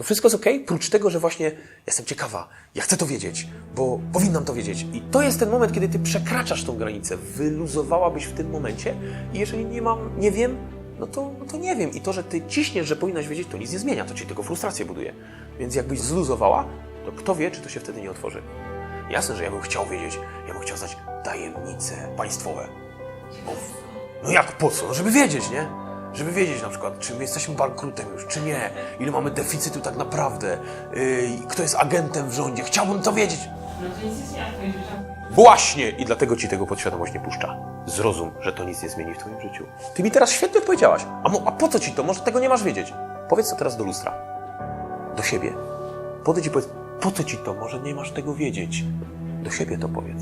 To wszystko jest ok, prócz tego, że właśnie jestem ciekawa, ja chcę to wiedzieć, bo powinnam to wiedzieć. I to jest ten moment, kiedy ty przekraczasz tą granicę. Wyluzowałabyś w tym momencie i jeżeli nie mam, nie wiem, no to, no to nie wiem. I to, że ty ciśniesz, że powinnaś wiedzieć, to nic nie zmienia, to ci tylko frustrację buduje. Więc jakbyś zluzowała, to kto wie, czy to się wtedy nie otworzy. Jasne, że ja bym chciał wiedzieć, ja bym chciał znać tajemnice państwowe. Bo, no jak, po co? No żeby wiedzieć, nie? Żeby wiedzieć na przykład, czy my jesteśmy bankrutem już, czy nie, ile mamy deficytu tak naprawdę, yy, kto jest agentem w rządzie. Chciałbym to wiedzieć. No to nic nie zmienia w twoim życiu. Właśnie! I dlatego ci tego podświadomość nie puszcza. Zrozum, że to nic nie zmieni w twoim życiu. Ty mi teraz świetnie odpowiedziałaś. A, mo- a po co ci to? Może tego nie masz wiedzieć. Powiedz to teraz do lustra. Do siebie. Podejdź i powiedz, po co ci to? Może nie masz tego wiedzieć. Do siebie to powiedz.